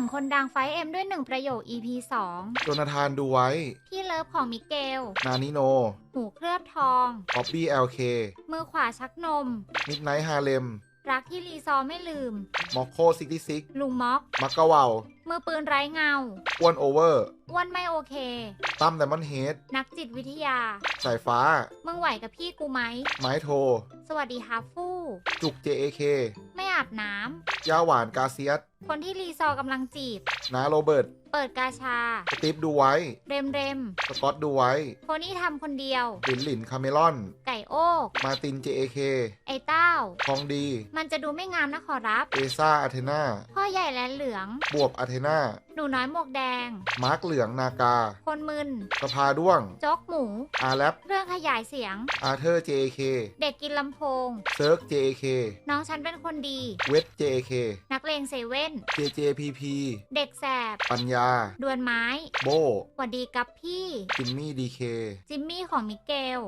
ถึงคนดังไฟเอ็มด้วยหนึ่งประโยค EP โจนาธานดูไว้2พี่เลิฟของมิเกล นานิโนหูเคลือบทอง ป๊อบบี้เอลเคมือขวาชักนม มิดไนท์ฮาเลม รักที่รีซอร์ไม่ลืม มอคโคซิกซิกลุงม็อก มักกะเวามือปืนไร้เงาอ้วนโอเวอร์อ้วนไม่โอเค ตั้มไดมอนเฮดนักจิตวิทยา สายฟ้า มึงไหวกับพี่กูไหม ไม้โท สวัสดีฮาฟู่จุก JAK ไม่ อาบน้ยาหวานกาเซียสำคนที่รีซอร์กำลังจีบนาโรเบิร์ตเปิดกาชา สติฟดูไว้ เรมเรมสกอตดูไว้โพนี่ทำคนเดียวหลินหลินคาเมลอน ไก่โอ้กมาติน JAK ไอ้เต้า ทองดี มันจะดูไม่งามนะขอรับ เอซ่าอาเทนาพ่อใหญ่และเหลือง บวบอาเทนาหนูน้อยหมวกแดง มาร์กเหลืองนากา คนมึน สภาด้วงโจ๊กหมู อาแรปเครื่องขยายเสียง อาเธอร์ JAK เด็กกินลำโพง เซิร์ก JAK น้องฉันเป็นคนดี เวท JAK นัก เลงเซเว่น JJPP เด็กแสบ ปัญญา ดวลไม้ โบหวัดดีกับพี่ จิมมี่ดีเค จิมมี่ของมิเกล